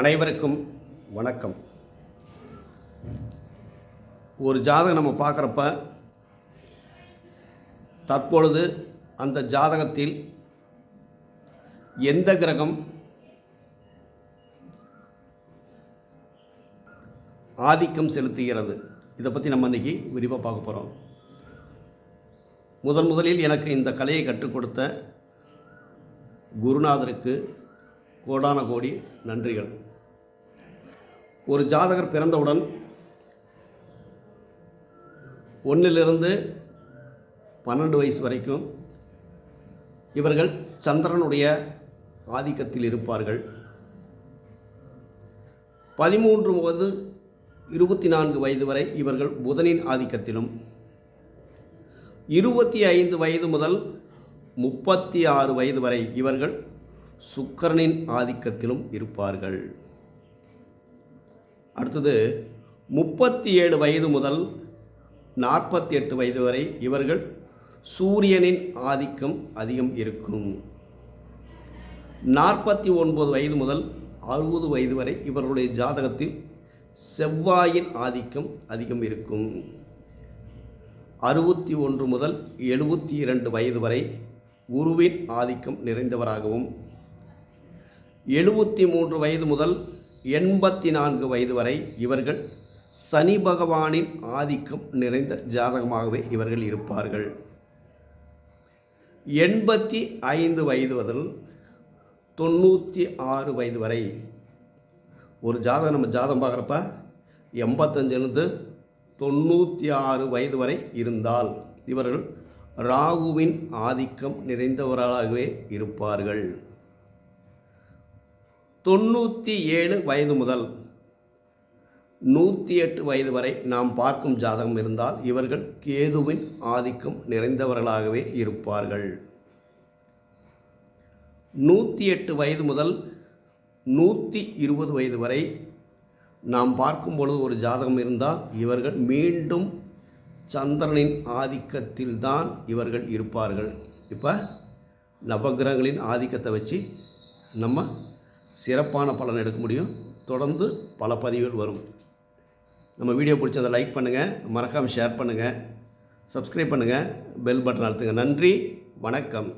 அனைவருக்கும் வணக்கம். ஒரு ஜாதகம் நம்ம பார்க்குறப்ப தற்பொழுது அந்த ஜாதகத்தில் எந்த கிரகம் ஆதிக்கம் செலுத்துகிறது? இதை பற்றி நம்ம இன்றைக்கி விரிவாக பார்க்க போகிறோம் முதன் முதலில் எனக்கு இந்த கலையை கற்றுக் கொடுத்த குருநாதருக்கு கோடான கோடி நன்றிகள். ஒரு ஜாதகர் பிறந்தவுடன் ஒன்றிலிருந்து பன்னெண்டு வயசு வரைக்கும் இவர்கள் சந்திரனுடைய ஆதிக்கத்தில் இருப்பார்கள். பதிமூன்று முதல் இருபத்தி நான்கு வயது வரை இவர்கள் புதனின் ஆதிக்கத்திலும் இருபத்தி ஐந்து வயது முதல் முப்பத்தி ஆறு வயது வரை இவர்கள் சுக்கரனின் ஆதிக்கத்திலும் இருப்பார்கள். அடுத்தது முப்பத்தி ஏழு வயது முதல் நாற்பத்தி எட்டு வயது வரை இவர்கள் சூரியனின் ஆதிக்கம் அதிகம் இருக்கும். நாற்பத்தி ஒன்பது வயது முதல் அறுபது வயது வரை இவர்களுடைய ஜாதகத்தில் செவ்வாயின் ஆதிக்கம் அதிகம் இருக்கும். அறுபத்தி ஒன்று முதல் எழுபத்தி இரண்டு வயது வரை குருவின் ஆதிக்கம் நிறைந்தவராகவும் எழுபத்தி மூன்று வயது முதல் எண்பத்தி நான்கு வயது வரை இவர்கள் சனி பகவானின் ஆதிக்கம் நிறைந்த ஜாதகமாகவே இவர்கள் இருப்பார்கள். எண்பத்தி ஐந்து வயது முதல் தொண்ணூற்றி ஆறு வயது வரை ஒரு ஜாதகம் நம்ம ஜாதகம் பார்க்குறப்ப எண்பத்தஞ்சிலிருந்து தொண்ணூற்றி ஆறு வயது வரை இருந்தால் இவர்கள் ராகுவின் ஆதிக்கம் நிறைந்தவர்களாகவே இருப்பார்கள். தொண்ணூற்றி ஏழு வயது முதல் நூற்றி எட்டு வயது வரை நாம் பார்க்கும் ஜாதகம் இருந்தால் இவர்கள் கேதுவின் ஆதிக்கம் நிறைந்தவர்களாகவே இருப்பார்கள். நூற்றி எட்டு வயது முதல் நூற்றி இருபது வயது வரை நாம் பார்க்கும் பொழுது ஒரு ஜாதகம் இருந்தால் இவர்கள் மீண்டும் சந்திரனின் ஆதிக்கத்தில் தான் இவர்கள் இருப்பார்கள். இப்போ நவகிரகங்களின் ஆதிக்கத்தை வச்சு நம்ம சிறப்பான பலன் எடுக்க முடியும். தொடர்ந்து பல பதிவுகள் வரும். நம்ம வீடியோ பிடிச்சதை லைக் பண்ணுங்கள் மறக்காமல் ஷேர் பண்ணுங்கள் சப்ஸ்கிரைப் பண்ணுங்கள் பெல் பட்டன் அழுத்துங்க. நன்றி வணக்கம்.